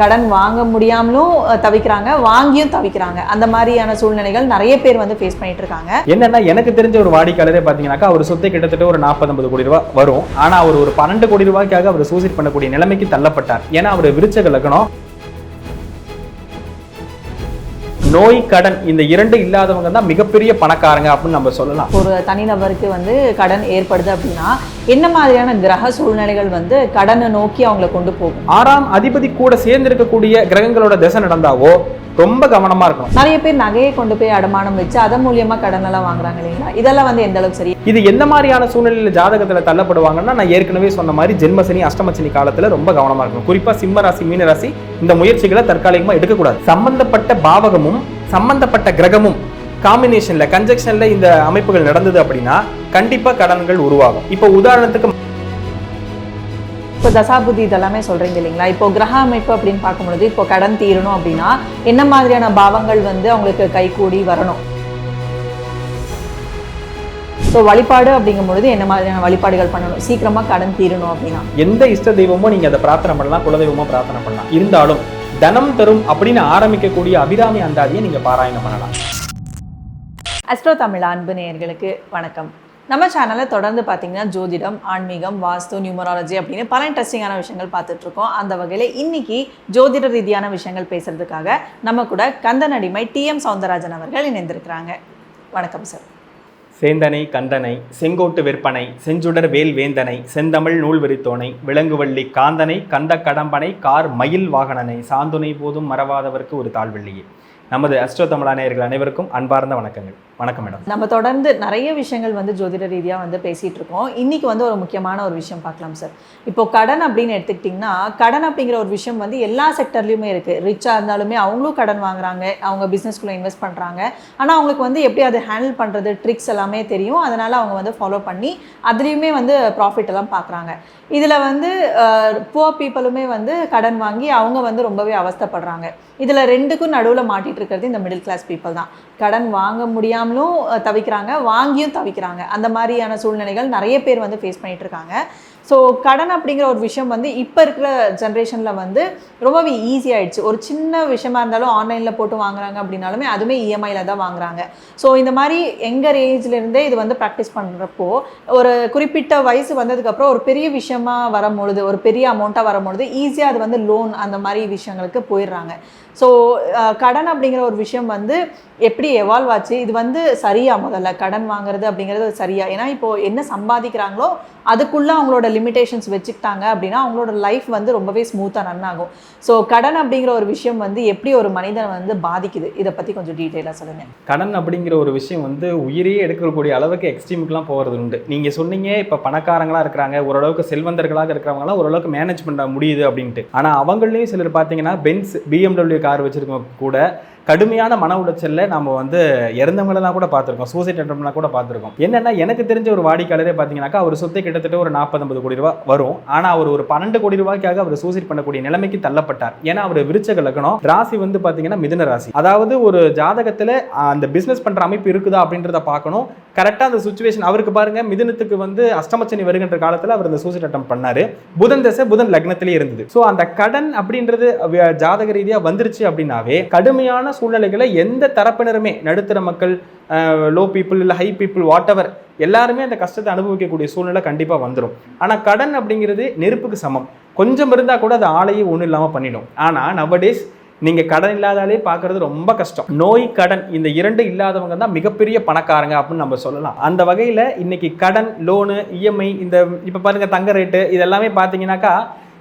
கடன் வாங்க முடியாமலும் தவிக்கிறாங்க வாங்கியும் தவிக்கிறாங்க. அந்த மாதிரியான சூழ்நிலைகள் நிறைய பேர் வந்து ஃபேஸ் பண்ணிட்டு இருக்காங்க. என்னன்னா எனக்கு தெரிஞ்ச ஒரு வாடிக்கையாளரே பாத்தீங்கன்னாக்கா அவர் சொத்து கிட்டத்தட்ட ஒரு 40 50 கோடி ரூபாய் வரும். ஆனா அவர் ஒரு பன்னெண்டு கோடி ரூபாய்க்காக அவர் சூசைட் பண்ணக்கூடிய நிலைமைக்கு தள்ளப்பட்டார். ஏன்னா அவர் விருச்சக லக்னம். நோய் கடன் இந்த இரண்டு இல்லாதவங்க தான் மிகப்பெரிய பணக்காரங்க அப்படின்னு நம்ம சொல்லலாம். ஒரு தனிநபருக்கு வந்து கடன் ஏற்படுது அப்படின்னா என்ன மாதிரியான கிரக சூழ்நிலைகள் வந்து கடனை நோக்கி அவங்கள கொண்டு போகும்? ஆறாம் அதிபதி கூட சேர்ந்து இருக்கக்கூடிய கிரகங்களோட திசை நடந்தாவோ ரொம்ப கவனமா இருக்கணும். நிறைய பேர் நகையை கொண்டு போய் அடமானம் வச்சு அதன் மூலியமா கடன் எல்லாம் வாங்குறாங்க இல்லைங்களா? இதெல்லாம் வந்து எந்த அளவுக்கு சரி? இது எந்த மாதிரியான சூழ்நிலையில ஜாதகத்துல தள்ளப்படுவாங்கன்னா நான் ஏற்கனவே சொன்ன மாதிரி ஜென்மசனி அஷ்டமசனி காலத்துல ரொம்ப கவனமா இருக்கணும். குறிப்பா சிம்ம ராசி மீன ராசி இந்த முயற்சிகளை தற்காலிகமா எடுக்கக்கூடாது. சம்பந்தப்பட்ட பாவகமும் சம்பந்தப்பட்ட கிரகமும் காம்பினேஷன்ல கன்ஜெக்ஷன்ல இந்த அமைப்புகள் நடந்தது அப்படின்னா கண்டிப்பா கடன்கள் உருவாகும். இப்போ உதாரணத்துக்கு இப்போ தசாபுதி இதெல்லாமே சொல்றீங்க இல்லைங்களா? இப்போ கிரக அமைப்பு அப்படின்னு பார்க்கும்பொழுது இப்போ கடன் தீரணும் அப்படின்னா என்ன மாதிரியான பாவங்கள் வந்து அவங்களுக்கு கைகூடி வரணும்? ஸோ வழிபாடு அப்படிங்கும் பொழுது என்ன மாதிரியான வழிபாடுகள் பண்ணணும்? சீக்கிரமா கடன் தீரணும் அப்படின்னா. எந்த இஷ்ட தெய்வமோ நீங்க அதை பிரார்த்தனை பண்ணலாம் குலதெய்வமோ பிரார்த்தனை பண்ணலாம். இருந்தாலும் தனம் தரும் அப்படின்னு ஆரம்பிக்கக்கூடிய அபிராமி அந்தாதியை நீங்க பாராயணம் பண்ணலாம். அஸ்ட்ரோ தமிழ் அன்பு நேயர்களுக்கு வணக்கம். நம்ம சேனலை தொடர்ந்து பார்த்தீங்கன்னா ஜோதிடம் ஆன்மீகம் வாஸ்து நியூமராலஜி அப்படின்னு பல இன்ட்ரெஸ்டிங்கான விஷயங்கள் பார்த்துட்ருக்கோம். அந்த வகையில் இன்னைக்கு ஜோதிட ரீதியான விஷயங்கள் பேசுகிறதுக்காக நம்ம கூட கந்தனடிமை டிஎம் சவுந்தரராஜன் அவர்கள் இணைந்திருக்கிறாங்க. வணக்கம் சார் சேந்தனை கந்தனை செங்கோட்டு விற்பனை செஞ்சுடர் வேல் வேந்தனை செந்தமிழ் நூல் விரித்தோனை விலங்குவள்ளி காந்தனை கந்த கடம்பனை கார் மயில் வாகனனை சாந்துணை போதும் மறவாதவருக்கு ஒரு தாழ்வெள்ளியே. நமது அஸ்ட்ரோ தமிழானையர்கள் அனைவருக்கும் அன்பார்ந்த வணக்கங்கள். வணக்கம் மேடம். நம்ம தொடர்ந்து நிறைய விஷயங்கள் வந்து ஜோதிட ரீதியாக வந்து பேசிகிட்டு இருக்கோம். இன்றைக்கி வந்து ஒரு முக்கியமான ஒரு விஷயம் பார்க்கலாம் சார். இப்போ கடன் அப்படின்னு எடுத்துக்கிட்டிங்கன்னா கடன் அப்படிங்கிற ஒரு விஷயம் வந்து எல்லா செக்டர்லையுமே இருக்குது ரிச்சாக இருந்தாலுமே அவங்களும் கடன் வாங்குறாங்க. அவங்க பிஸ்னஸ்குள்ளே இன்வெஸ்ட் பண்ணுறாங்க ஆனால் அவங்களுக்கு வந்து எப்படி அதை ஹேண்டில் பண்ணுறது ட்ரிக்ஸ் எல்லாமே தெரியும். அதனால் அவங்க வந்து ஃபாலோ பண்ணி அதுலேயுமே வந்து ப்ராஃபிட் எல்லாம் பார்க்குறாங்க இதில் வந்து புவர் பீப்புளுமே வந்து கடன் வாங்கி அவங்க வந்து ரொம்பவே அவஸ்தைப்படுறாங்க. இதில் ரெண்டுக்கும் நடுவில் மாட்டிகிட்டு இருக்கிறது இந்த மிடில் கிளாஸ் பீப்புள் தான். கடன் வாங்க முடியாமல் அஹ், தவிக்கிறாங்க வாங்கியும் தவிக்கிறாங்க. அந்த மாதிரியான சூழ்நிலைகள் நிறைய பேர் வந்து ஃபேஸ் பண்ணிட்டு இருக்காங்க. ஸோ கடன் அப்படிங்கிற ஒரு விஷயம் வந்து இப்போ இருக்கிற ஜென்ரேஷனில் வந்து ரொம்பவே ஈஸியாகிடுச்சு ஒரு சின்ன விஷயமா இருந்தாலும் ஆன்லைனில் போட்டு வாங்குறாங்க அப்படின்னாலுமே அதுவுமே இஎம்ஐயில் தான் வாங்குறாங்க. ஸோ இந்த மாதிரி எங்கள் ஏஜ்லேருந்தே இது வந்து ப்ராக்டிஸ் பண்ணுறப்போ ஒரு குறிப்பிட்ட வயசு வந்ததுக்கப்புறம் ஒரு பெரிய விஷயமா வரும்பொழுது ஒரு பெரிய அமௌண்ட்டாக வரும்பொழுது ஈஸியாக அது வந்து லோன் அந்த மாதிரி விஷயங்களுக்கு போயிடுறாங்க. ஸோ கடன் அப்படிங்கிற ஒரு விஷயம் வந்து எப்படி எவால்வ் ஆச்சு? இது வந்து சரியா முதல்ல கடன் வாங்குறது அப்படிங்கிறது சரியா? ஏன்னா இப்போ என்ன சம்பாதிக்கிறாங்களோ அதுக்குள்ளே அவங்களோட லிமிடேஷன்ஸ் வச்சுக்கிட்டாங்க அப்படின்னா அவங்களோட லைஃப் வந்து ரொம்பவே ஸ்மூத்தாக ரன் ஆகும். ஸோ கடன் அப்படிங்கிற ஒரு விஷயம் வந்து எப்படி ஒரு மனிதனை வந்து பாதிக்குது? இதை பற்றி கொஞ்சம் டீட்டெயிலாக சொல்லுங்கள் கடன் அப்படிங்கிற ஒரு விஷயம் வந்து உயிரையே எடுக்கக்கூடிய அளவுக்கு எக்ஸ்ட்ரீமுக்குலாம் போகிறது உண்டு. நீங்கள் சொன்னீங்க இப்போ பணக்காரங்களாக இருக்கிறாங்க ஓரளவுக்கு செல்வந்தர்களாக இருக்கிறவங்களாம் ஓரளவுக்கு மேனேஜ் பண்ண முடியுது அப்படின்ட்டு. ஆனால் அவங்களையும் சிலர் பார்த்தீங்கன்னா பென்ஸ் பிஎம்டபிள்யூ கார் வச்சுருக்க கூட கடுமையான மன உளைச்சலில் நம்ம வந்து இறந்தவங்களெல்லாம் கூட பார்த்துருக்கோம். சூசைட் அட்டம்லாம் கூட பார்த்துருக்கோம். என்னென்னா எனக்கு தெரிஞ்ச ஒரு வாடிக்கையாளரே பார்த்தீங்கன்னாக்கா அவர் சொத்து கிட்டத்தட்ட ஒரு 40 50 கோடி ரூபாய் வரும். ஆனால் அவர் ஒரு பன்னெண்டு கோடி ரூபாய்க்காக அவர் சூசைட் பண்ணக்கூடிய நிலைமைக்கு தள்ளப்பட்டார். ஏன்னா அவர் விருச்சக லக்னம் ராசி வந்து பார்த்தீங்கன்னா மிதுன ராசி. அதாவது ஒரு ஜாதகத்தில் அந்த பிஸ்னஸ் பண்ணுற அமைப்பு இருக்குதா அப்படின்றத பார்க்கணும். கரெக்டாக அந்த சுச்சுவேஷன் அவருக்கு பாருங்கள் மிதனத்துக்கு வந்து அஷ்டமச்சனி வருகின்ற காலத்தில் அவர் இந்த சூசைட் அட்டம் பண்ணார். புதன் தசை புதன் லக்னத்திலே இருந்தது. ஸோ அந்த கடன் அப்படின்றது ஜாதக ரீதியாக வந்துருச்சு அப்படின்னாவே கடுமையான சூழ்நிலைகளை எந்த தரப்பினருமே நடுத்தர மக்கள் லோ பீப்புள் இல்லை ஹை பீப்புள் வாட் எவர் எல்லாருமே அந்த கஷ்டத்தை அனுபவிக்கக்கூடிய சூழ்நிலை கண்டிப்பாக வந்துடும் ஆனால் கடன் அப்படிங்கிறது நெருப்புக்கு சமம். கொஞ்சம் இருந்தால் கூட அது ஆலையே ஒன்றும் இல்லாமல் பண்ணிடும். ஆனால் நவடேஸ் நீங்கள் கடன் இல்லாதாலே பார்க்கறது ரொம்ப கஷ்டம். நோய் கடன் இந்த இரண்டு இல்லாதவங்க தான் மிகப்பெரிய பணக்காரங்க அப்படின்னு நம்ம சொல்லலாம். அந்த வகையில் இன்னைக்கு கடன் லோனு இஎம்ஐ இந்த இப்போ பாருங்க தங்க ரேட்டு இதெல்லாமே பார்த்தீங்கன்னாக்கா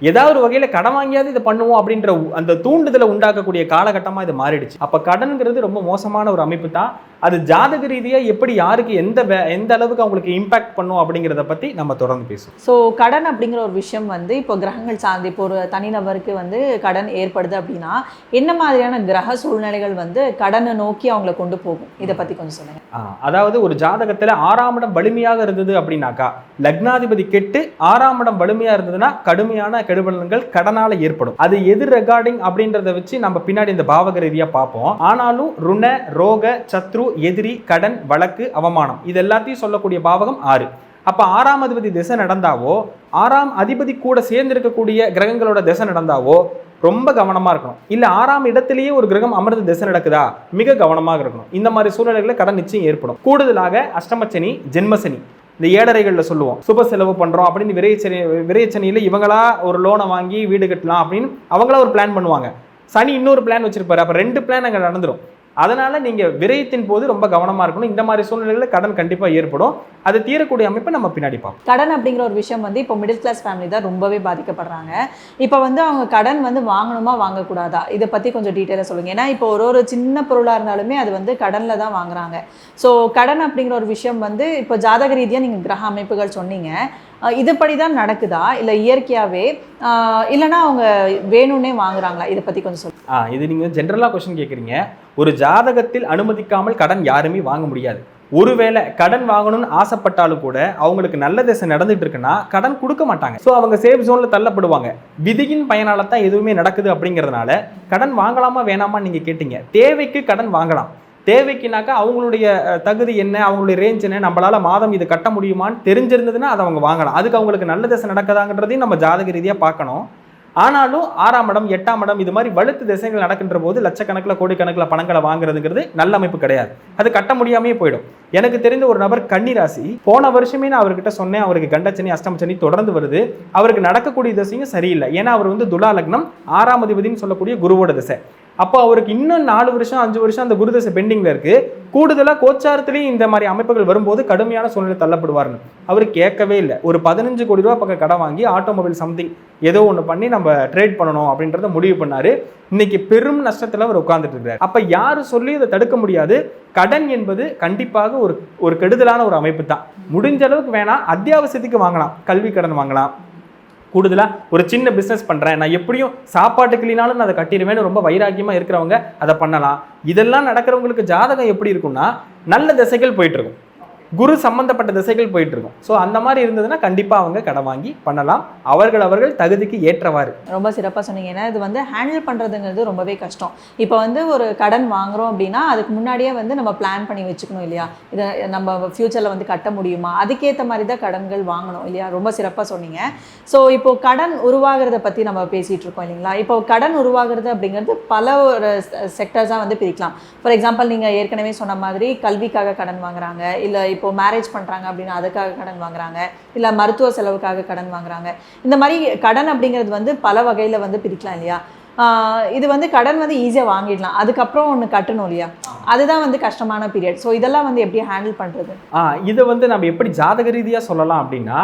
ஏதாவது ஒரு வகையில் கடன் வாங்கியாவது இதை பண்ணுவோம் அப்படின்ற அந்த தூண்டுதலை உண்டாக்கக்கூடிய காலகட்டமாக இது மாறிடுச்சு. அப்போ கடன்கிறது ரொம்ப மோசமான ஒரு அமைப்பு தான். அது ஜாதக ரீதியாக எப்படி யாருக்கு எந்த எந்த அளவுக்கு அவங்களுக்கு இம்பாக்ட் பண்ணும் அப்படிங்கிறத பற்றி நம்ம தொடர்ந்து பேசுவோம். ஸோ கடன் அப்படிங்கிற ஒரு விஷயம் வந்து இப்போ கிரகங்கள் சார்ந்து இப்போ ஒரு தனிநபருக்கு வந்து கடன் ஏற்படுது அப்படின்னா என்ன மாதிரியான கிரக சூழ்நிலைகள் வந்து கடனை நோக்கி அவங்கள கொண்டு போகும்? இதை பற்றி கொஞ்சம் சொல்லுங்கள் அதாவது ஒரு ஜாதகத்துல ஆறாம் இடம் வலிமையாக இருந்தது அப்படின்னாக்கா லக்னாதிபதி கெட்டு ஆறாம் இடம் வலிமையா இருந்ததுன்னா கடுமையான கெடுபலன்கள் கடனால ஏற்படும். அது எது ரெகார்டிங் அப்படின்றத வச்சு நம்ம பின்னாடி இந்த பாவக ரீதியா பார்ப்போம். ஆனாலும் ருண ரோக சத்ரு எதிரி கடன் வழக்கு அவமானம். இது எல்லாத்தையும் சொல்லக்கூடிய பாவகம் ஆறு. அப்போ ஆறாம் அதிபதி திசை நடந்தாவோ ஆறாம் அதிபதி கூட சேர்ந்து இருக்கக்கூடிய கிரகங்களோட திசை நடந்தாவோ ரொம்ப கவனமாக இருக்கணும். இல்லை ஆறாம் இடத்திலேயே ஒரு கிரகம் அமர்ந்து திசை நடக்குதா? மிக கவனமாக இருக்கணும். இந்த மாதிரி சூழ்நிலைகளில் கடன் நிச்சயம் ஏற்படும். கூடுதலாக அஷ்டமச்சனி ஜென்மசனி. இந்த ஏழரைகளில் சொல்லுவோம். சுப செலவு பண்ணுறோம் அப்படின்னு விரைச்சனி விரைச்சனியில் இவங்களா ஒரு லோனை வாங்கி வீடு கட்டலாம் அப்படின்னு அவங்களா ஒரு பிளான் பண்ணுவாங்க. சனி இன்னொரு பிளான் வச்சிருப்பாரு. அப்போ ரெண்டு பிளான் அங்கே நடந்துரும். அதனால் நீங்கள் விரயத்தின் போது ரொம்ப கவனமாக இருக்கணும். இந்த மாதிரி சூழ்நிலைகளில் கடன் கண்டிப்பாக ஏற்படும். அது தீரக்கூடிய அமைப்பை நம்ம பின்னாடி பார்ப்போம். கடன் அப்படிங்கிற ஒரு விஷயம் வந்து இப்போ மிடில் கிளாஸ் ஃபேமிலி தான் ரொம்பவே பாதிக்கப்படுறாங்க. இப்போ வந்து அவங்க கடன் வந்து வாங்கணுமா வாங்கக்கூடாதா? இதை பற்றி கொஞ்சம் டீட்டெயிலாக சொல்லுங்கள் ஏன்னா இப்போ ஒரு ஒரு சின்ன பொருளாக இருந்தாலுமே அது வந்து கடனில் தான் வாங்குறாங்க. ஸோ கடன் அப்படிங்கிற ஒரு விஷயம் வந்து இப்போ ஜாதக ரீதியாக நீங்கள் கிரக அமைப்புகள் சொன்னீங்க. இதுபடி தான் நடக்குதா? இல்லை இயற்கையாகவே இல்லைன்னா அவங்க வேணும்னே வாங்குறாங்களா? இதை பற்றி கொஞ்சம் சொல்லுங்கள் ஆ இது நீங்கள் ஜென்ரலாக கொஸ்டின் கேட்குறீங்க ஒரு ஜாதகத்தில் அனுமதிக்காமல் கடன் யாருமே வாங்க முடியாது. ஒருவேளை கடன் வாங்கணும்னு ஆசைப்பட்டாலும் கூட அவங்களுக்கு நல்ல திசை நடந்துட்டு இருக்குன்னா கடன் கொடுக்க மாட்டாங்க. ஸோ அவங்க சேஃப் ஜோனில் தள்ளப்படுவாங்க. விதியின் பயனால தான் எதுவுமே நடக்குது அப்படிங்கிறதுனால கடன் வாங்கலாமா வேணாமா நீங்கள் கேட்டீங்க. தேவைக்கு கடன் வாங்கலாம். தேவைக்குனாக்கா அவங்களுடைய தகுதி என்ன அவங்களுடைய ரேஞ்ச் என்ன நம்மளால் மாதம் இது கட்ட முடியுமான்னு தெரிஞ்சிருந்ததுன்னா அதை அவங்க வாங்கலாம். அதுக்கு அவங்களுக்கு நல்ல திசை நடக்குதாங்கிறதையும் நம்ம ஜாதக ரீதியாக பார்க்கணும். ஆனாலும் ஆறாம் இடம் எட்டாம் இடம் இது மாதிரி வலுத்து திசைகள் நடக்கின்ற போது லட்சக்கணக்கில் கோடிக்கணக்கில் பணங்களை வாங்குறதுங்கிறது நல்ல அமைப்பு கிடையாது. அது கட்ட முடியாமே போயிடும். எனக்கு தெரிந்த ஒரு நபர் கன்னிராசி போன வருஷமே நான் அவர்கிட்ட சொன்னேன் அவருக்கு கண்டச்சனி அஷ்டமச்சனி தொடர்ந்து வருது. அவருக்கு நடக்கக்கூடிய திசையும் சரியில்லை. ஏன்னா அவர் வந்து துலா லக்னம் ஆறாம் அதிபதினு சொல்லக்கூடிய குருவோட திசை. அப்போ அவருக்கு இன்னும் நாலு வருஷம் அஞ்சு வருஷம் அந்த குருதசை பெண்டிங்கில் பெண்டிங்ல இருக்கு. கூடுதலாக கோச்சாரத்திலையும் இந்த மாதிரி அமைப்புகள் வரும்போது கடுமையான சூழ்நிலை தள்ளப்படுவார்னு. அவர் கேட்கவே இல்லை. ஒரு பதினஞ்சு கோடி ரூபா பக்கம் கடன் வாங்கி ஆட்டோமொபைல் சம்திங் ஏதோ ஒன்று பண்ணி நம்ம ட்ரேட் பண்ணணும் அப்படின்றத முடிவு பண்ணாரு. இன்னைக்கு பெரும் நஷ்டத்தில் அவர் உட்கார்ந்துட்டு இருக்கிறார் அப்போ யார் சொல்லி இதை தடுக்க முடியாது? கடன் என்பது கண்டிப்பாக ஒரு ஒரு கெடுதலான ஒரு அமைப்பு தான். முடிஞ்ச அளவுக்கு வேணாம் அத்தியாவசியத்துக்கு வாங்கலாம். கல்வி கடன் வாங்கலாம். கூடுதலாக ஒரு சின்ன பிஸ்னஸ் பண்ணுறேன் நான் எப்படியும் சாப்பாட்டுக்கு இல்லைனாலும் நான் அதை கட்டிடுவேன்னு ரொம்ப வைராக்கியமாக இருக்கிறவங்க அதை பண்ணலாம். இதெல்லாம் நடக்கிறவங்களுக்கு ஜாதகம் எப்படி இருக்கும்னா நல்ல திசைகள் போயிட்டு இருக்கும். குரு சம்பந்தப்பட்ட திசைகள் போயிட்டு இருக்கும் ஸோ அந்த மாதிரி இருந்ததுன்னா கண்டிப்பாக அவங்க கடன் வாங்கி பண்ணலாம். அவர்கள் அவர்கள் தகுதிக்கு ஏற்றவாறு. ரொம்ப சிறப்பாக சொன்னீங்க. ஏன்னா இது வந்து ஹேண்டில் பண்ணுறதுங்கிறது ரொம்பவே கஷ்டம். இப்போ வந்து ஒரு கடன் வாங்குறோம் அப்படின்னா அதுக்கு முன்னாடியே வந்து நம்ம பிளான் பண்ணி வச்சுக்கணும் இல்லையா? இதை நம்ம ஃப்யூச்சரில் வந்து கட்ட முடியுமா? அதுக்கேற்ற மாதிரி தான் கடன்கள் வாங்கணும் இல்லையா? ரொம்ப சிறப்பாக சொன்னீங்க. ஸோ இப்போ கடன் உருவாகிறத பற்றி நம்ம பேசிகிட்டு இருக்கோம் இல்லைங்களா? இப்போ கடன் உருவாகிறது அப்படிங்கிறது பல ஒரு செக்டர்ஸாக வந்து பிரிக்கலாம். ஃபார் எக்ஸாம்பிள் நீங்கள் ஏற்கனவே சொன்ன மாதிரி கல்விக்காக கடன் வாங்குறாங்க. இல்லை இப்போ மேரேஜ் பண்ணுறாங்க அப்படின்னா அதுக்காக கடன் வாங்குறாங்க. இல்லை மருத்துவ செலவுக்காக கடன் வாங்குறாங்க. இந்த மாதிரி கடன் அப்படிங்கிறது வந்து பல வகையில் வந்து பிரிக்கலாம் இல்லையா? இது வந்து கடன் வந்து ஈஸியாக வாங்கிடலாம். அதுக்கப்புறம் ஒன்று கட்டணும் இல்லையா? அதுதான் வந்து கஷ்டமான பீரியட் ஸோ இதெல்லாம் வந்து எப்படி ஹேண்டில் பண்ணுறது ஆ இதை வந்து நம்ம எப்படி ஜாதக ரீதியாக சொல்லலாம் அப்படின்னா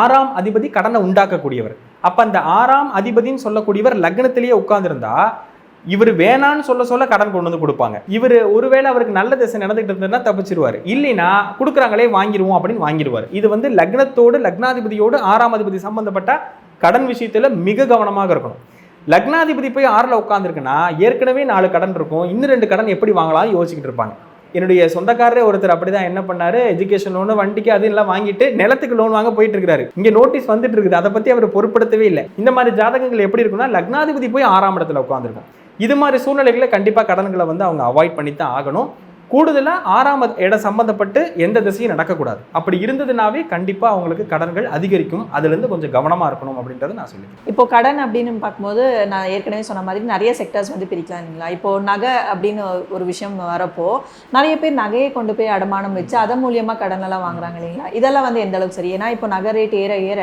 ஆறாம் அதிபதி கடனை உண்டாக்கக்கூடியவர். அப்போ அந்த ஆறாம் அதிபதின்னு சொல்லக்கூடியவர் லக்னத்திலேயே உட்காந்துருந்தா இவர் வேணான்னு சொல்ல சொல்ல கடன் கொண்டு வந்து கொடுப்பாங்க. இவர் ஒருவேளை அவருக்கு நல்ல திசை நடந்துகிட்டு இருந்ததுன்னா தப்பிச்சிருவார். இல்லைனா கொடுக்குறாங்களே வாங்கிடுவோம் அப்படின்னு வாங்கிடுவார் இது வந்து லக்னத்தோடு லக்னாதிபதியோடு ஆறாம் அதிபதி சம்பந்தப்பட்ட கடன் விஷயத்துல மிக கவனமாக இருக்கணும். லக்னாதிபதி போய் ஆறில் உட்காந்துருக்குன்னா ஏற்கனவே நாலு கடன் இருக்கும். இன்னும் ரெண்டு கடன் எப்படி வாங்கலாம் யோசிச்சுட்டு இருப்பாங்க. என்னுடைய சொந்தக்காரரே ஒருத்தர் அப்படிதான் என்ன பண்ணாரு? எஜுகேஷன் லோனு வண்டிக்கு அது எல்லாம் வாங்கிட்டு நிலத்துக்கு லோன் வாங்க போயிட்டு இருக்காரு. இங்க நோட்டீஸ் வந்துட்டு இருக்குது. அதை பத்தி அவர் பொருட்படுத்தவே இல்லை. இந்த மாதிரி ஜாதகங்கள் எப்படி இருக்கும்னா லக்னாதிபதி போய் ஆறாம் இடத்துல உட்காந்துருக்கும் இது மாதிரி சூழ்நிலைகளை கண்டிப்பா கடன்களை வந்து அவங்க அவாய்ட் பண்ணி தான் ஆகணும். கூடுதலா ஆறாம் இடம் சம்பந்தப்பட்டு எந்த திசையும் நடக்கக்கூடாது. அப்படி இருந்ததுனாவே கண்டிப்பா அவங்களுக்கு கடன்கள் அதிகரிக்கும். அதுல இருந்து கொஞ்சம் கவனமா இருக்கணும் அப்படின்றத நான் சொல்லிக்கிறேன். இப்போ கடன் அப்படின்னு பார்க்கும்போது நான் ஏற்கனவே சொன்ன மாதிரி நிறைய செக்டர்ஸ் வந்து பிரிக்கலாம் இல்லைங்களா? இப்போ நகை அப்படின்னு ஒரு விஷயம் வரப்போ நிறைய பேர் நகையை கொண்டு போய் அடமானம் வச்சு அதன் மூலியமாக கடன் எல்லாம் வாங்குறாங்க இல்லைங்களா? இதெல்லாம் வந்து எந்த அளவுக்கு சரி? ஏன்னா இப்போ நகை ரேட் ஏற ஏற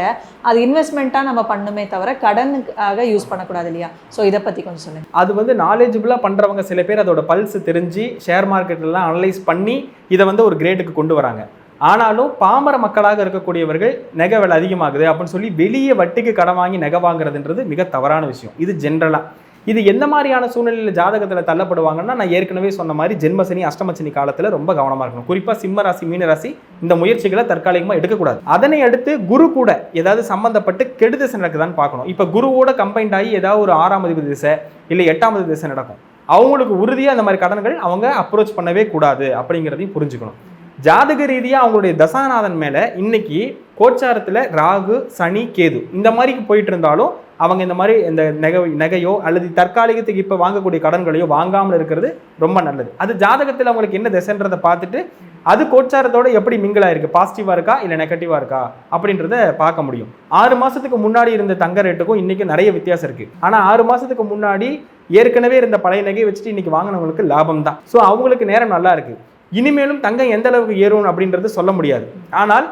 அது இன்வெஸ்ட்மெண்ட்டாக நம்ம பண்ணுமே தவிர கடனுக்காக யூஸ் பண்ணக்கூடாது இல்லையா? ஸோ இதை பற்றி கொஞ்சம் சொல்லுங்க. அது வந்து நாலேஜபிளாக பண்ணுறவங்க சில பேர் அதோட பல்ஸ் தெரிஞ்சு ஷேர் மார்க்கெட்லாம் அனலைஸ் பண்ணி இதை வந்து ஒரு கிரேடுக்கு கொண்டு வராங்க. ஆனாலும் பாமர மக்களாக இருக்கக்கூடியவர்கள் நகை விலை அதிகமாகுது அப்படின்னு சொல்லி வெளியே வட்டிக்கு கடன் வாங்கி நகை வாங்குறதுன்றது மிக தவறான விஷயம். இது ஜென்ரலாக இது எந்த மாதிரியான சூழ்நிலையில் ஜாதகத்தில் தள்ளப்படுவாங்கன்னா நான் ஏற்கனவே சொன்ன மாதிரி ஜென்மசனி அஷ்டமசனி காலத்தில் ரொம்ப கவனமாக இருக்கணும். குறிப்பாக சிம்ம ராசி மீன ராசி இந்த முயற்சிகளை தற்காலிகமாக எடுக்கக்கூடாது. அதனை அடுத்து குரு கூட ஏதாவது சம்மந்தப்பட்டு கெடுதிசை நடக்குதான்னு பார்க்கணும். இப்போ குருவோட கம்பைண்ட் ஆகி ஏதாவது ஒரு ஆறாம் அதிபதி திசை இல்லை எட்டாம் அதிபதி திசை நடக்கும். அவங்களுக்கு உறுதியாக அந்த மாதிரி கடன்கள் அவங்க அப்ரோச் பண்ணவே கூடாது அப்படிங்கிறதையும் புரிஞ்சுக்கணும். ஜாதக ரீதியாக அவங்களுடைய தசாநாதன் மேலே இன்னைக்கு கோச்சாரத்தில் ராகு சனி கேது இந்த மாதிரி போயிட்டு இருந்தாலும் அவங்க இந்த மாதிரி இந்த நகை நகையோ அல்லது தற்காலிகத்துக்கு இப்போ வாங்கக்கூடிய கடன்களையோ வாங்காமல் இருக்கிறது ரொம்ப நல்லது. அது ஜாதகத்தில் அவங்களுக்கு என்ன திசைன்றதை பார்த்துட்டு அது கோச்சாரத்தோட எப்படி மிங்கிள் ஆயிருக்கு? பாசிட்டிவாக இருக்கா? இல்லை நெகட்டிவாக இருக்கா? அப்படின்றத பார்க்க முடியும். ஆறு மாதத்துக்கு முன்னாடி இருந்த தங்க ரேட்டுக்கும் இன்றைக்கும் நிறைய வித்தியாசம் இருக்குது ஆனால் ஆறு மாதத்துக்கு முன்னாடி ஏற்கனவே இருந்த பழைய நகையை வச்சுட்டு இன்றைக்கி வாங்கினவங்களுக்கு லாபம் தான் ஸோ அவங்களுக்கு நேரம் நல்லா இருக்குது இனிமேலும் தங்கம் எந்த அளவுக்கு ஏறும் அப்படின்றது சொல்ல முடியாது. ஆனால்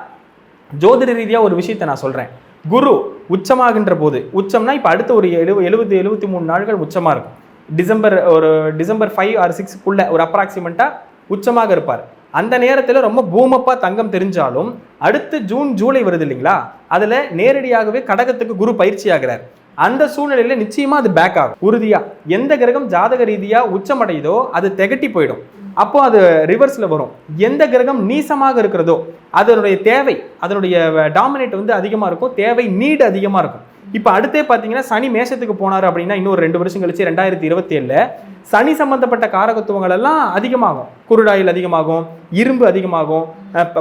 ஜோதிட ரீதியாக ஒரு விஷயத்தை நான் சொல்கிறேன் குரு உச்சமாகின்ற போது உச்சம்னா இப்போ அடுத்த ஒரு எழுபது எழுபது எழுபத்தி மூணு நாட்கள் உச்சமாக இருக்கும். டிசம்பர் ஒரு டிசம்பர் ஃபைவ் ஆர் சிக்ஸ்க்குள்ளே ஒரு அப்ராக்சிமெண்ட்டாக உச்சமாக இருப்பார். அந்த நேரத்தில் ரொம்ப பூமப்பாக தங்கம் தெரிஞ்சாலும் அடுத்து ஜூன் ஜூலை வருது இல்லைங்களா? அதில் நேரடியாகவே கடகத்துக்கு குரு பயிற்சி ஆகிறார் அந்த சூழ்நிலையில நிச்சயமா அது பேக் ஆகும். உறுதியா. எந்த கிரகம் ஜாதக ரீதியா உச்சமடையுதோ அது திகட்டி போயிடும். அப்போ அது ரிவர்ஸ்ல வரும். எந்த கிரகம் நீசமாக இருக்கிறதோ அதனுடைய தேவை அதனுடைய டாமினேட் வந்து அதிகமாக இருக்கும் தேவை நீடு அதிகமாக இருக்கும். இப்போ அடுத்தே பார்த்தீங்கன்னா சனி மேஷத்துக்கு போனார் அப்படின்னா இன்னொரு ரெண்டு வருஷம் கழிச்சு ரெண்டாயிரத்தி இருபத்தி ஏழில் சனி சம்பந்தப்பட்ட காரகத்துவங்கள் எல்லாம் அதிகமாகும். குருடாயில் அதிகமாகும் இரும்பு அதிகமாகும்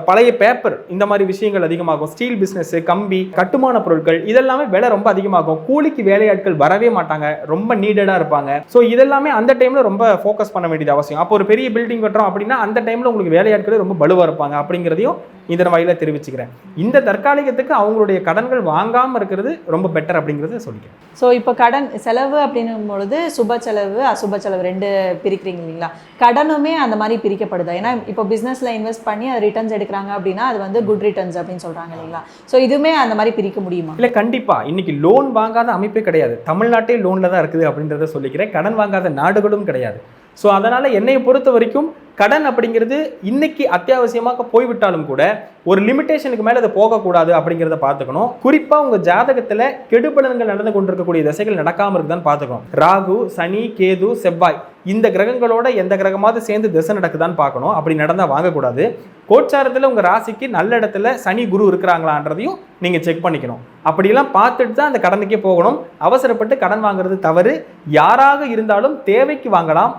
பழைய பேப்பர் இந்த மாதிரி விஷயங்கள் அதிகமாகும். ஸ்டீல் பிஸ்னஸ் கம்பி கட்டுமான பொருட்கள் இதெல்லாமே விலை ரொம்ப அதிகமாகும். கூலிக்கு வேலையாட்கள் வரவே மாட்டாங்க ரொம்ப நீடடாக இருப்பாங்க. ஸோ இதெல்லாமே அந்த டைம்ல ரொம்ப ஃபோக்கஸ் பண்ண வேண்டியது அவசியம். அப்போ ஒரு பெரிய பில்டிங் கட்டுறோம் அப்படின்னா அந்த டைம்ல உங்களுக்கு வேலையாட்களே ரொம்ப பலுவாக இருப்பாங்க அப்படிங்கிறதையும் இதன் வகையில தெரிவிச்சுக்கிறேன். இந்த தற்காலிகத்துக்கு அவங்களுடைய கடன்கள் வாங்காம இருக்கிறது ரொம்ப பெட்டர் அப்படிங்கிறத சொல்லிக்கிறேன். ஸோ இப்போ கடன் செலவு அப்படின்னும் பொழுது சுப செலவு அசுப செலவு ரெண்டு பிரிக்கிறீங்க இல்லைங்களா? கடனுமே அந்த மாதிரி பிரிக்கப்படுதா. ஏன்னா இப்போ பிஸ்னஸில் இன்வெஸ்ட் பண்ணி அது ரிட்டர்ன்ஸ் எடுக்கிறாங்க அப்படின்னா அது வந்து குட் ரிட்டர்ன்ஸ் அப்படின்னு சொல்கிறாங்க இல்லைங்களா? ஸோ இதுவுமே அந்த மாதிரி பிரிக்க முடியுமா? இல்ல கண்டிப்பா. இன்னைக்கு லோன் வாங்காத அமைப்பே கிடையாது. தமிழ்நாட்டே லோன்ல தான் இருக்குது அப்படின்றத சொல்லிக்கிறேன். கடன் வாங்காத நாடுகளும் கிடையாது. ஸோ அதனால் என்னை பொறுத்த வரைக்கும் கடன் அப்படிங்கிறது இன்னைக்கு அத்தியாவசியமாக போய்விட்டாலும் கூட ஒரு லிமிட்டேஷனுக்கு மேலே அது போகக்கூடாது அப்படிங்கிறத பார்த்துக்கணும். குறிப்பாக உங்கள் ஜாதகத்தில் கெடுபலன்கள் நடந்து கொண்டிருக்கக்கூடிய திசைகள் நடக்காமல் இருக்குதான்னு பார்த்துக்கணும். ராகு சனி கேது செவ்வாய் இந்த கிரகங்களோட எந்த கிரகமாவது சேர்ந்து திசை நடக்குதான்னு பார்க்கணும். அப்படி நடந்தால் வாங்கக்கூடாது. கோச்சாரத்தில் உங்கள் ராசிக்கு நல்ல இடத்துல சனி குரு இருக்கிறாங்களான்றதையும் நீங்கள் செக் பண்ணிக்கணும். அப்படியெல்லாம் பார்த்துட்டு தான் அந்த கடனுக்கே போகணும். அவசரப்பட்டு கடன் வாங்குறது தவறு. யாராக இருந்தாலும் தேவைக்கு வாங்கலாம்.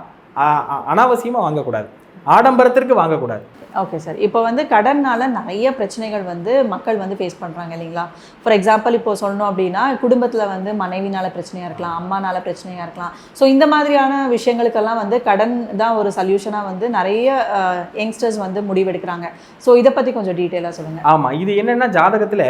அனாவசியமாக வாங்கக்கூடாது. ஆடம்பரத்திற்கு வாங்கக்கூடாது. ஓகே சார் இப்போ வந்து கடன்னால நிறைய பிரச்சனைகள் வந்து மக்கள் வந்து ஃபேஸ் பண்ணுறாங்க இல்லைங்களா? ஃபார் எக்ஸாம்பிள் இப்போ சொல்லணும் அப்படின்னா குடும்பத்தில் வந்து மனைவினால பிரச்சனையாக இருக்கலாம் அம்மானால பிரச்சனையாக இருக்கலாம். ஸோ இந்த மாதிரியான விஷயங்களுக்கெல்லாம் வந்து கடன் தான் ஒரு சொல்யூஷனாக வந்து நிறைய யங்ஸ்டர்ஸ் வந்து முடிவெடுக்கிறாங்க. ஸோ இதை பற்றி கொஞ்சம் டீட்டெயிலாக சொல்லுங்கள் ஆமா இது என்னன்னா ஜாதகத்துல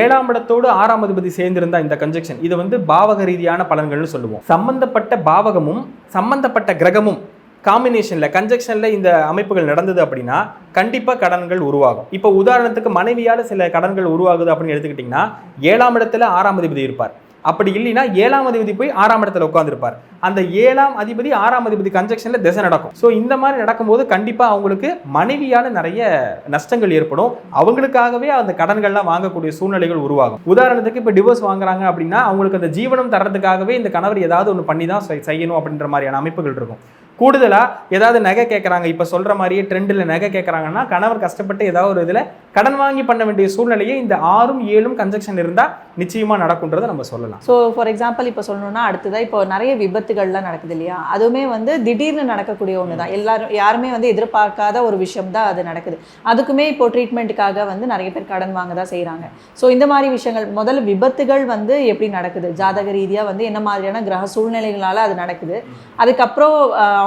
ஏழாம் இடத்தோடு ஆறாம் அதிபதி சேர்ந்திருந்தா இந்த கன்ஜெக்ஷன் இது வந்து பாவக ரீதியான பலன்கள்னு சொல்லுவோம். சம்பந்தப்பட்ட பாவகமும் சம்பந்தப்பட்ட கிரகமும் காம்பினேஷனில் கன்ஜெக்ஷனில் இந்த அமைப்புகள் நடந்தது அப்படின்னா கண்டிப்பாக கடன்கள் உருவாகும். இப்போ உதாரணத்துக்கு மனைவியால் சில கடன்கள் உருவாகுது அப்படின்னு எடுத்துக்கிட்டிங்கன்னா ஏழாம் இடத்துல ஆறாம் அதிபதி இருப்பார். அப்படி இல்லைன்னா ஏழாம் அதிபதி போய் ஆறாம் இடத்துல உட்காந்துருப்பார் அந்த ஏழாம் அதிபதி ஆறாம் அதிபதி கன்ஜெக்ஷனில் திசை நடக்கும். ஸோ இந்த மாதிரி நடக்கும்போது கண்டிப்பாக அவங்களுக்கு மனைவியால் நிறைய நஷ்டங்கள் ஏற்படும். அவங்களுக்காகவே அந்த கடன்கள்லாம் வாங்கக்கூடிய சூழ்நிலைகள் உருவாகும். உதாரணத்துக்கு இப்போ டிவோர்ஸ் வாங்குறாங்க அப்படின்னா அவங்களுக்கு அந்த ஜீவனம் தர்றதுக்காகவே இந்த கணவர் ஏதாவது ஒன்று பண்ணி தான் செய்- செய்யணும் அப்படின்ற மாதிரியான அமைப்புகள் இருக்கும். கூடுதலா ஏதாவது நகை கேட்குறாங்க இப்போ சொல்ற மாதிரியே ட்ரெண்டில் நகை கேட்குறாங்கன்னா கணவர் கஷ்டப்பட்டு ஏதாவது ஒரு இதில் கடன் வாங்கி பண்ண வேண்டிய சூழ்நிலையே இந்த ஆறும் ஏழும் கன்ஜெக்ஷன் இருந்தால் நிச்சயமா நடக்குன்றதை நம்ம சொல்லலாம். ஸோ ஃபார் எக்ஸாம்பிள் இப்போ சொல்லணும்னா அடுத்ததாக இப்போ நிறைய விபத்துகள்லாம் நடக்குது இல்லையா? அதுவுமே வந்து திடீர்னு நடக்கக்கூடிய ஒன்று தான் எல்லாரும் யாருமே வந்து எதிர்பார்க்காத ஒரு விஷயம் தான் அது நடக்குது. அதுக்குமே இப்போ ட்ரீட்மெண்ட்டுக்காக வந்து நிறைய பேர் கடன் வாங்க தான் செய்கிறாங்க ஸோ இந்த மாதிரி விஷயங்கள் முதல்ல விபத்துகள் வந்து எப்படி நடக்குது? ஜாதக ரீதியாக வந்து என்ன மாதிரியான கிரக சூழ்நிலைகளால் அது நடக்குது? அதுக்கப்புறம்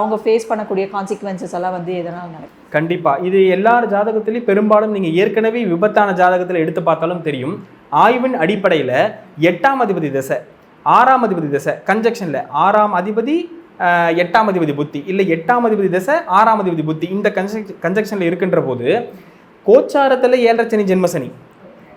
அவங்க ஃபேஸ் பண்ணக்கூடிய கான்சிக்வன்சஸ் எல்லாம் வந்து எதனால் நடக்கும். கண்டிப்பாக இது எல்லார் ஜாதகத்திலையும் பெரும்பாலும் நீங்கள் ஏற்கனவே விபத்தான ஜாதகத்தில் எடுத்து பார்த்தாலும் தெரியும். ஆய்வின் அடிப்படையில் எட்டாம் அதிபதி திசை ஆறாம் அதிபதி திசை கன்ஜெக்ஷனில் ஆறாம் அதிபதி எட்டாம் அதிபதி புத்தி இல்லை எட்டாம் அதிபதி திசை ஆறாம் அதிபதி புத்தி இந்த கன்ஜெக் கன்ஜெக்ஷனில் இருக்கின்ற போது கோச்சாரத்தில் ஏழரை சனி ஜென்மசனி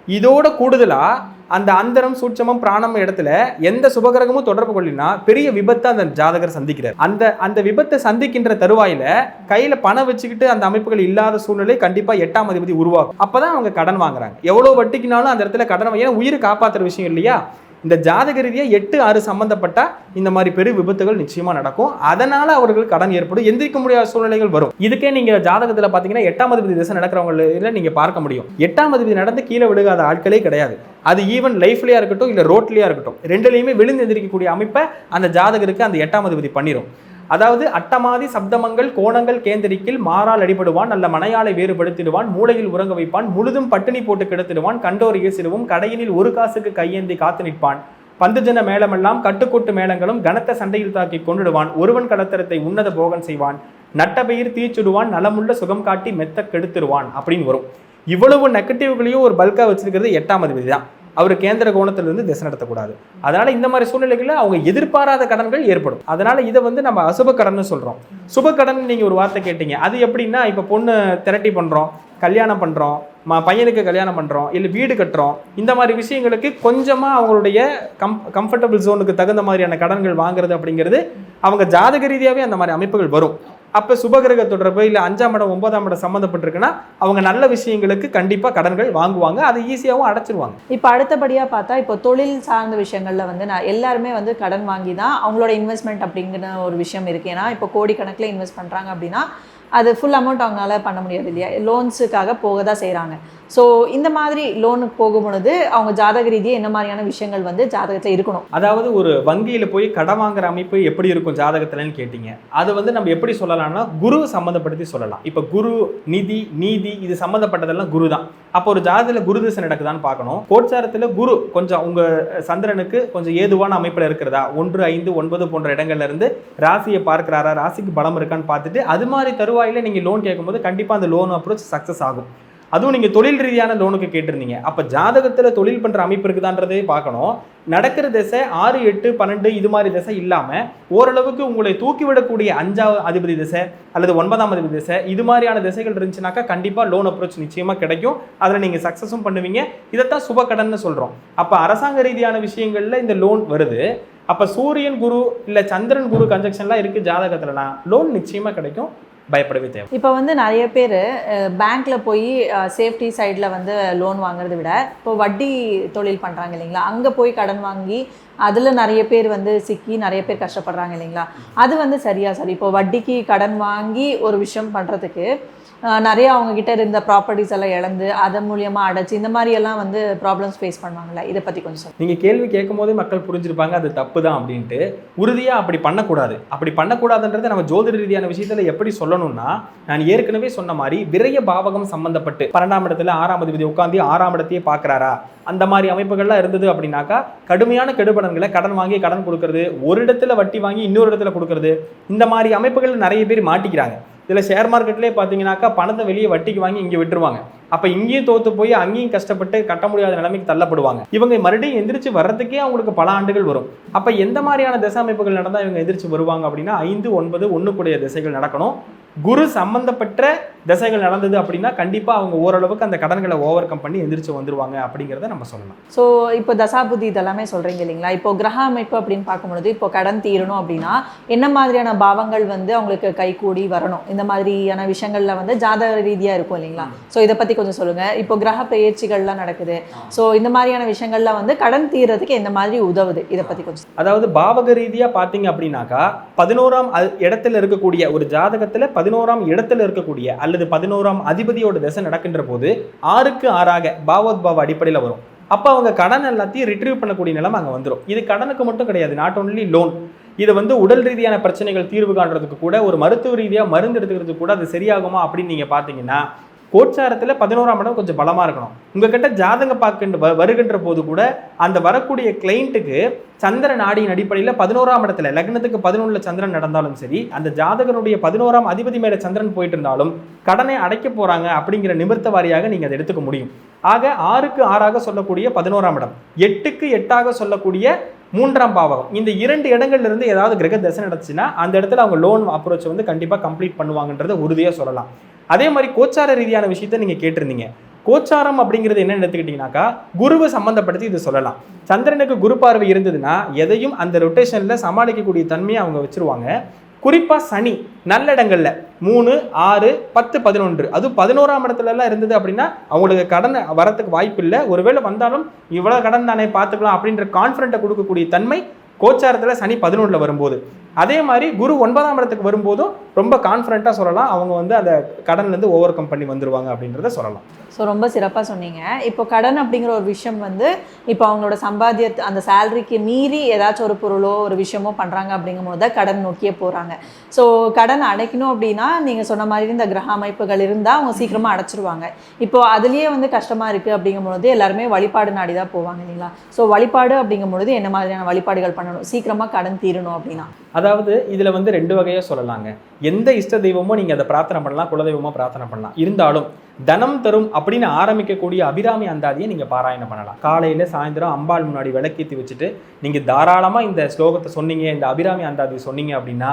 இதோட கூடுதலாக அந்த அந்தரம் சூட்சமம் பிராணம் இடத்துல எந்த சுபகிரகமும் தொடர்பு கொள்ளினா பெரிய விபத்தை அந்த ஜாதகர் சந்திக்கிறார். அந்த அந்த விபத்தை சந்திக்கின்ற தருவாயில கையில பணம் வச்சுக்கிட்டு அந்த அமைப்புகள் இல்லாத சூழ்நிலை கண்டிப்பா எட்டாம் அதிபதி உருவாகும். அப்பதான் அவங்க கடன் வாங்குறாங்க. எவ்வளவு வட்டிக்குனாலும் அந்த இடத்துல கடன் ஏன்னா உயிரை காப்பாத்துற விஷயம் இல்லையா? இந்த ஜாதக ரீதியாக எட்டு ஆறு சம்பந்தப்பட்ட இந்த மாதிரி பெரிய விபத்துகள் நிச்சயமாக நடக்கும். அதனால் அவர்கள் கடன் ஏற்படும் எந்திரிக்க முடியாத சூழ்நிலைகள் வரும். இதுக்கே நீங்கள் ஜாதகத்தில் பார்த்தீங்கன்னா எட்டாம் அதிபதி திசை நடக்கிறவங்கள நீங்கள் பார்க்க முடியும். எட்டாம் அதிபதி நடந்து கீழே விழுகாத ஆட்களே கிடையாது. அது ஈவன் லைஃப்லயா இருக்கட்டும் இல்லை ரோட்லேயா இருக்கட்டும் ரெண்டுலேயுமே விழுந்து எந்திரிக்கக்கூடிய அமைப்பை அந்த ஜாதகருக்கு அந்த எட்டாம் அதிபதி பண்ணிடும் அதாவது அட்டமாதி சப்தமங்கள் கோணங்கள் கேந்திரிக்கில் மாறால் அடிபடுவான் நல்ல மனையாளை வேறுபடுத்திடுவான் மூளையில் உறங்க வைப்பான் முழுதும் பட்டினி போட்டு கிடத்திடுவான் கண்டோர் இயேசிடுவும் கடையினில் ஒரு காசுக்கு கையேந்தி காத்து நிற்பான். பந்துஜன மேளமெல்லாம் கட்டுக்கோட்டு மேளங்களும் கனத்த சண்டையில் தாக்கி கொண்டுடுவான். ஒருவன் கடத்தரத்தை உன்னத போகன் செய்வான். நட்டபயிர் தீச்சுடுவான் நலமுள்ள சுகம் காட்டி மெத்த கெடுத்துடுவான் அப்படின்னு வரும். இவ்வளவு நெகட்டிவ்களையும் ஒரு பல்காக வச்சிருக்கிறது எட்டாம் அதிபதி தான் அவர் கேந்திர கோணத்திலிருந்து திசை நடத்தக்கூடாது. அதனால இந்த மாதிரி சூழ்நிலைகளில் அவங்க எதிர்பாராத கடன்கள் ஏற்படும். அதனால இதை வந்து நம்ம அசுப கடன் சொல்றோம். சுப கடன் நீங்க ஒரு வார்த்தை கேட்டீங்க. அது எப்படின்னா இப்ப பொண்ணு திரட்டி பண்றோம் கல்யாணம் பண்றோம் மா பையனுக்கு கல்யாணம் பண்ணுறோம் இல்லை வீடு கட்டுறோம். இந்த மாதிரி விஷயங்களுக்கு கொஞ்சமாக அவங்களுடைய கம் கம்ஃபர்டபுள் ஜோனுக்கு தகுந்த மாதிரியான கடன்கள் வாங்குறது அப்படிங்கிறது அவங்க ஜாதக ரீதியாகவே அந்த மாதிரி அமைப்புகள் வரும். அப்போ சுபகிரக தொடர்பு இல்லை அஞ்சாம் இடம் ஒன்பதாம் இடம் சம்மந்தப்பட்டிருக்குன்னா அவங்க நல்ல விஷயங்களுக்கு கண்டிப்பாக கடன்கள் வாங்குவாங்க. அதை ஈஸியாகவும் அடைச்சிருவாங்க. இப்போ அடுத்தபடியாக பார்த்தா இப்போ தொழில் சார்ந்த விஷயங்களில் வந்து நான் எல்லாருமே வந்து கடன் வாங்கி தான் அவங்களோட இன்வெஸ்ட்மெண்ட் அப்படிங்கிற ஒரு விஷயம் இருக்குது ஏன்னா இப்போ கோடிக்கணக்கில் இன்வெஸ்ட் பண்ணுறாங்க அப்படின்னா அது ஃபுல் அமௌண்ட் அவங்களால பண்ண முடியாது இல்லையா? லோன்ஸுக்காக போக தான் செய்கிறாங்க ஸோ இந்த மாதிரி லோனுக்கு போகும் பொழுது அவங்க ஜாதக ரீதியாக என்ன மாதிரியான விஷயங்கள் வந்து ஜாதகத்தில் இருக்கணும்? அதாவது ஒரு வங்கியில் போய் கடன் வாங்குற அமைப்பு எப்படி இருக்கும் ஜாதகத்தில்னு கேட்டீங்க. அது வந்து நம்ம எப்படி சொல்லலாம்னா குரு சம்மந்தப்படுத்தி சொல்லலாம். இப்போ குரு நிதி நீதி இது சம்மந்தப்பட்டதெல்லாம் குரு தான். அப்போ ஒரு ஜாதகத்தில் குரு திசை நடக்குதான்னு பார்க்கணும். கோட்சாரத்தில் குரு கொஞ்சம் உங்கள் சந்திரனுக்கு கொஞ்சம் ஏதுவான அமைப்பில் இருக்கிறதா? ஒன்று ஐந்து ஒன்பது போன்ற இடங்கள்ல இருந்து ராசியை பார்க்குறாரா? ராசிக்கு பலம் இருக்கான்னு பார்த்துட்டு அது மாதிரி தருவாயில நீங்கள் லோன் கேட்கும்போது கண்டிப்பாக அந்த லோன் அப்ரோச் சக்ஸஸ் ஆகும். அதுவும் நீங்கள் தொழில் ரீதியான லோனுக்கு கேட்டிருந்தீங்க. அப்போ ஜாதகத்தில் தொழில் பண்ணுற அமைப்பு இருக்குதான்றதே பார்க்கணும். நடக்கிற திசை ஆறு எட்டு பன்னெண்டு இது மாதிரி திசை இல்லாமல் ஓரளவுக்கு உங்களை தூக்கி விடக்கூடிய அஞ்சாவது அதிபதி திசை அல்லது ஒன்பதாம் அதிபதி திசை இது மாதிரியான திசைகள் இருந்துச்சுனாக்கா கண்டிப்பாக லோன் அப்ரோச் நிச்சயமாக கிடைக்கும். அதில் நீங்கள் சக்ஸஸும் பண்ணுவீங்க. இதைத்தான் சுப கடன்னு சொல்கிறோம் அப்போ அரசாங்க ரீதியான விஷயங்களில் இந்த லோன் வருது. அப்போ சூரியன் குரு இல்லை சந்திரன் குரு கன்ஜெக்ஷன்லாம் இருக்குது ஜாதகத்தில்னா லோன் நிச்சயமாக கிடைக்கும். பயப்படவே தேவை. இப்போ வந்து நிறைய பேர் பேங்க்ல போய் சேஃப்டி சைடில் வந்து லோன் வாங்குறதை விட இப்போ வட்டி தொழில் பண்ணுறாங்க இல்லைங்களா? அங்கே போய் கடன் வாங்கி அதில் நிறைய பேர் வந்து சிக்கி நிறைய பேர் கஷ்டப்படுறாங்க இல்லைங்களா? அது வந்து சரியா சார்? இப்போ வட்டிக்கு கடன் வாங்கி ஒரு விஷயம் பண்ணுறதுக்கு நிறைய அவங்கக்கிட்ட இருந்த ப்ராப்பர்ட்டிஸ் எல்லாம் இழந்து அதன் மூலியமாக அடைச்சி இந்த மாதிரி எல்லாம் வந்து ப்ராப்ளம்ஸ் ஃபேஸ் பண்ணுவாங்கல்ல இதை பற்றி கொஞ்சம் நீங்கள் கேள்வி கேட்கும் போதே மக்கள் புரிஞ்சிருப்பாங்க அது தப்பு தான் அப்படின்ட்டு. உறுதியாக அப்படி பண்ணக்கூடாது. அப்படி பண்ணக்கூடாதுன்றதை நம்ம ஜோதிட ரீதியான விஷயத்தில் எப்படி சொல்லணும்னா நான் ஏற்கனவே சொன்ன மாதிரி விரைய பாவகம் சம்மந்தப்பட்டு பன்னெண்டாம் இடத்துல ஆறாம் அதிபதி உட்காந்து ஆறாம் இடத்தையே பார்க்குறாரா? அந்த மாதிரி அமைப்புகள்லாம் இருந்தது அப்படின்னாக்கா கடுமையான கெடுபடன்களை கடன் வாங்கி கடன் கொடுக்கறது ஒரு இடத்துல வட்டி வாங்கி இன்னொரு இடத்துல கொடுக்கறது இந்த மாதிரி அமைப்புகள் நிறைய பேர் மாட்டிக்கிறாங்க. இதில் ஷேர் மார்க்கெட்லேயே பார்த்தீங்கன்னாக்கா பணத்தை வெளியே வட்டிக்கு வாங்கி இங்கே விட்டுருவாங்க. அப்போ இங்கேயும் தோற்று போய் அங்கேயும் கஷ்டப்பட்டு கட்ட முடியாத நிலைமைக்கு தள்ளப்படுவாங்க. இவங்க மறுபடியும் எந்திரிச்சு வர்றதுக்கே அவங்களுக்கு பல ஆண்டுகள் வரும். அப்போ எந்த மாதிரியான திசை அமைப்புகள் நடந்தால் இவங்க எந்திரிச்சு வருவாங்க அப்படின்னா ஐந்து ஒன்பது ஒன்றுக்குடைய திசைகள் நடக்கணும். குரு சம்பந்தப்பட்ட திசைகள் நடந்தது அப்படின்னா கண்டிப்பாக அவங்க ஓரளவுக்கு அந்த கடன்களை ஓவர் கம் பண்ணி எந்திரிச்சு வந்துருவாங்க அப்படிங்கிறத நம்ம சொல்லலாம். ஸோ இப்போ தசாபுத்தி இதெல்லாமே சொல்கிறீங்க இல்லைங்களா? இப்போ கிரக அமைப்பு அப்படின்னு பார்க்கும்பொழுது இப்போ கடன் தீரணும் அப்படின்னா என்ன மாதிரியான பாவங்கள் வந்து அவங்களுக்கு கைகூடி வரணும்? இந்த மாதிரியான விஷயங்கள்ல வந்து ஜாதக ரீதியாக இருக்கும் இல்லைங்களா? ஸோ இதை பற்றி கொஞ்சம் சொல்லுங்கள் இப்போ கிரக பெயர்ச்சிகள்லாம் நடக்குது. ஸோ இந்த மாதிரியான விஷயங்கள்ல வந்து கடன் தீர்றதுக்கு எந்த மாதிரி உதவுது? இதை பற்றி கொஞ்சம் அதாவது பாவக ரீதியாக பார்த்தீங்க அப்படின்னாக்கா பதினோராம் இடத்துல இருக்கக்கூடிய ஒரு ஜாதகத்தில் பதினோராம் இடத்துல இருக்கக்கூடிய அல்லது பதினோராம் அதிபதியோட திசை நடக்கின்ற போது ஆறுக்கு ஆறாக பாவோத்பாவ அடிப்படையில் வரும். அப்போ அவங்க கடன் எல்லாத்தையும் ரிட்ரீவ் பண்ணக்கூடிய நிலைமை அங்கே வந்துடும் இது கடனுக்கு மட்டும் கிடையாது நாட் ஒன்லி லோன் இதை வந்து உடல் ரீதியான பிரச்சனைகள் தீர்வு காண்றதுக்கு கூட ஒரு மருத்துவ ரீதியாக மருந்து எடுத்துக்கிறதுக்கு கூட அது சரியாகுமா அப்படின்னு நீங்கள் பார்த்தீங்கன்னா கோச்சாரத்தில் பதினோராம் இடம் கொஞ்சம் பலமாக இருக்கணும். உங்ககிட்ட ஜாதக பார்க்கின்ற வ- வருகின்ற போது கூட அந்த வரக்கூடிய கிளைண்ட்டுக்கு சந்திர நாடியின் அடிப்படையில் பதினோராம் இடத்துல லக்னத்துக்கு பதினொன்றில் சந்திரன் நடந்தாலும் சரி அந்த ஜாதகனுடைய பதினோராம் அதிபதி மேலே சந்திரன் போயிட்டு இருந்தாலும் கடனை அடைக்க போகிறாங்க அப்படிங்கிற நிமிர்த்த வாரியாக நீங்கள் அதை எடுத்துக்க முடியும். ஆக ஆறுக்கு ஆறாக சொல்லக்கூடிய பதினோராம் இடம் எட்டுக்கு எட்டாக சொல்லக்கூடிய மூன்றாம் பாவகம். இந்த இரண்டு இடங்கள்ல இருந்து ஏதாவது கிரக தசை நடந்துச்சுன்னா அந்த இடத்துல அவங்க லோன் அப்ரோச் வந்து கண்டிப்பாக கம்ப்ளீட் பண்ணுவாங்கன்றதை உறுதியாக சொல்லலாம். அதே மாதிரி கோச்சார ரீதியான விஷயத்த நீங்கள் கேட்டிருந்தீங்க. கோச்சாரம் அப்படிங்கிறது என்ன எடுத்துக்கிட்டீங்கன்னாக்கா குருவை சம்பந்தப்படுத்தி இது சொல்லலாம். சந்திரனுக்கு குரு பார்வை இருந்ததுன்னா எதையும் அந்த ரொட்டேஷனில் சமாளிக்கக்கூடிய தன்மையை அவங்க வச்சிருவாங்க. குறிப்பாக சனி நல்ல இடங்கள்ல மூணு ஆறு பத்து பதினொன்று. அது பதினோராம் இடத்துல எல்லாம் இருந்தது அப்படின்னா அவங்களுக்கு கடன் வரத்துக்கு வாய்ப்பு இல்லை ஒருவேளை வந்தாலும் இவ்வளோ கடன் தானே பார்த்துக்கலாம் அப்படின்ற கான்ஃபிடண்ட்டை கொடுக்கக்கூடிய தன்மை கோச்சாரத்தில் சனி பதினொன்றில் வரும்போது. அதே மாதிரி குரு ஒன்பதாம் இடத்துக்கு வரும்போதும் ரொம்ப கான்ஃபிடண்ட்டாக சொல்லலாம். அவங்க வந்து அந்த கடன்லேருந்து ஓவர் கம் பண்ணி வந்துருவாங்க அப்படின்றத சொல்லலாம். ஸோ ரொம்ப சிறப்பாக சொன்னீங்க. இப்போ கடன் அப்படிங்கிற ஒரு விஷயம் வந்து இப்போ அவங்களோட சம்பாத்திய அந்த சேலரிக்கு மீறி ஏதாச்சும் ஒரு பொருளோ ஒரு விஷயமோ பண்ணுறாங்க அப்படிங்கும் போது தான் கடன் நோக்கியே போகிறாங்க ஸோ கடன் அடைக்கணும் அப்படின்னா நீங்கள் சொன்ன மாதிரி இந்த கிரக அமைப்புகள் இருந்தால் அவங்க சீக்கிரமாக அடைச்சிருவாங்க. இப்போ அதுலேயே வந்து கஷ்டமாக இருக்குது அப்படிங்கும்பொழுது எல்லாருமே வழிபாடு நாடி தான் போவாங்க இல்லைங்களா? ஸோ வழிபாடு அப்படிங்கும்பொழுது என்ன மாதிரியான வழிபாடுகள் பண்ணணும்? சீக்கிரமாக கடன் தீரணும் அப்படின்னா. அதாவது இதில் வந்து ரெண்டு வகையாக சொல்லலாங்க. எந்த இஷ்ட தெய்வமோ நீங்கள் அதை பிரார்த்தனை பண்ணலாம் குலதெய்வமாக பிரார்த்தனை பண்ணலாம். இருந்தாலும் தனம் தரும் அப்படின்னு ஆரம்பிக்கக்கூடிய அபிராமி அந்தாதியை நீங்கள் பாராயணம் பண்ணலாம். காலையில் சாயந்தரம் அம்பாள் முன்னாடி விளக்கேற்றி வச்சுட்டு நீங்கள் தாராளமாக இந்த ஸ்லோகத்தை சொன்னீங்க இந்த அபிராமி அந்தாதி சொன்னீங்க அப்படின்னா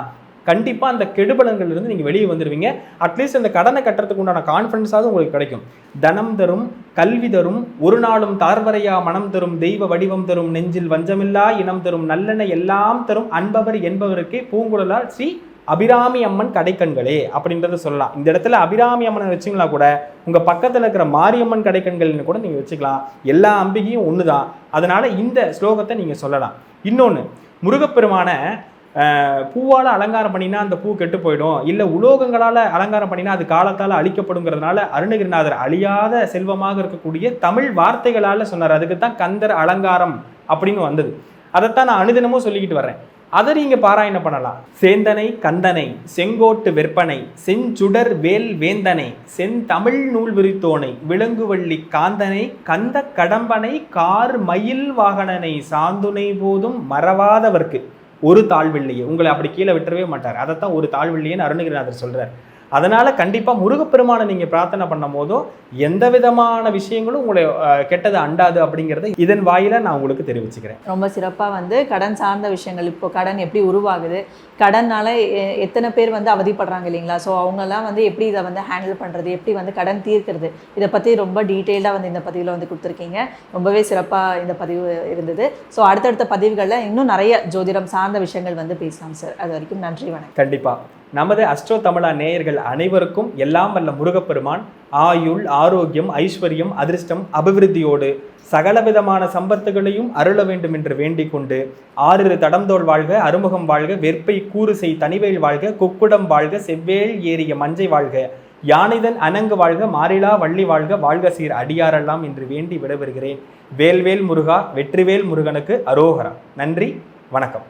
கண்டிப்பாக அந்த கெடுபலன்கள் இருந்து நீங்கள் வெளியே வந்துடுவீங்க அட்லீஸ்ட் அந்த கடனை கட்டுறதுக்கு உண்டான கான்ஃபிடன்ஸாவது உங்களுக்கு கிடைக்கும். தனம் தரும் கல்வி தரும் ஒரு நாளும் தார்வரையா மனம் தரும் தெய்வ வடிவம் தரும் நெஞ்சில் வஞ்சமில்லா இனம் தரும் நல்லெண்ணெய் எல்லாம் தரும் அன்பவர் என்பவருக்கே பூங்குழலால் ஸ்ரீ அபிராமி அம்மன் கடைக்கண்களே அப்படின்றத சொல்லலாம். இந்த இடத்துல அபிராமி அம்மனை வச்சிங்களா கூட உங்கள் பக்கத்தில் இருக்கிற மாரியம்மன் கடைக்கண்கள்னு கூட நீங்கள் வச்சுக்கலாம். எல்லா அம்பிகையும் ஒன்று தான் அதனால் இந்த ஸ்லோகத்தை நீங்கள் சொல்லலாம். இன்னொன்று முருகப்பெருமான பூவால் அலங்காரம் பண்ணினா அந்த பூ கெட்டு போயிடும். இல்லை உலோகங்களால் அலங்காரம் பண்ணினா அது காலத்தால் அழிக்கப்படுங்கிறதுனால அருணகிரிநாதர் அழியாத செல்வமாக இருக்கக்கூடிய தமிழ் வார்த்தைகளால் சொன்னார். அதுக்கு தான் கந்தர் அலங்காரம் அப்படின்னு வந்தது. அதைத்தான் நான் அனுதினமும் சொல்லிக்கிட்டு வர்றேன். அதை நீங்கள் பாராயணம் பண்ணலாம். சேந்தனை கந்தனை செங்கோட்டு வெற்பனை செஞ்சுடர் வேல் வேந்தனை செந்தமிழ் நூல் விரித்தோனை விலங்குவள்ளி காந்தனை கந்த கடம்பனை கார் மயில் வாகனனை சாந்துனை போதும் மறவாதவர்க்கு. ஒரு தாழ்வில்லையே. உங்களை அப்படி கீழே விட்டுறவே மாட்டார். அதைத்தான் ஒரு தாழ்வில்லையேன்னு அருணகிரிநாதர் சொல்கிறார் அதனால கண்டிப்பா முருகப்பெருமானை நீங்க பிரார்த்தனை பண்ணும் போதும் எந்த விதமான விஷயங்களும் உங்களை கெட்டது அண்டாது அப்படிங்கறத இதன் வாயில நான் உங்களுக்கு தெரிவிச்சுக்கிறேன். ரொம்ப சிறப்பாக வந்து கடன் சார்ந்த விஷயங்கள் இப்போ கடன் எப்படி உருவாகுது? கடன்னால எ- எத்தனை பேர் வந்து அவதிப்படுறாங்க இல்லைங்களா? ஸோ அவங்கெல்லாம் வந்து எப்படி இதை வந்து ஹேண்டில் பண்ணுறது எப்படி வந்து கடன் தீர்க்கிறது? இதை பற்றி ரொம்ப டீட்டெயில்டாக வந்து இந்த பதிவில் வந்து கொடுத்துருக்கீங்க. ரொம்பவே சிறப்பாக இந்த பதிவு இருந்தது. ஸோ அடுத்தடுத்த பதிவுகளில் இன்னும் நிறைய ஜோதிடம் சார்ந்த விஷயங்கள் வந்து பேசலாம் சார் அது வரைக்கும் நன்றி வணக்கம். கண்டிப்பா. நமது அஸ்ட்ரோ தமிழா நேயர்கள் அனைவருக்கும் எல்லாம் வல்ல முருகப்பெருமான் ஆயுள் ஆரோக்கியம் ஐஸ்வர்யம் அதிர்ஷ்டம் அபிவிருத்தியோடு சகலவிதமான சம்பத்துகளையும் அருள வேண்டும் என்று வேண்டிக் கொண்டு ஆறிரு தடம்தோல் வாழ்க அறுமுகம் வாழ்க வெற்பை கூறு செய் தனிவேல் வாழ்க குக்குடம் வாழ்க செவ்வேல் ஏறிய மஞ்சை வாழ்க. யானைதன் அனங்கு வாழ்க மாறிலா வள்ளி வாழ்க வாழ்க சீர் அடியாரெல்லாம் என்று வேண்டி விடவருகிறேன் வேல்வேல் முருகா வெற்றிவேல் முருகனுக்கு அரோகரா. நன்றி வணக்கம்.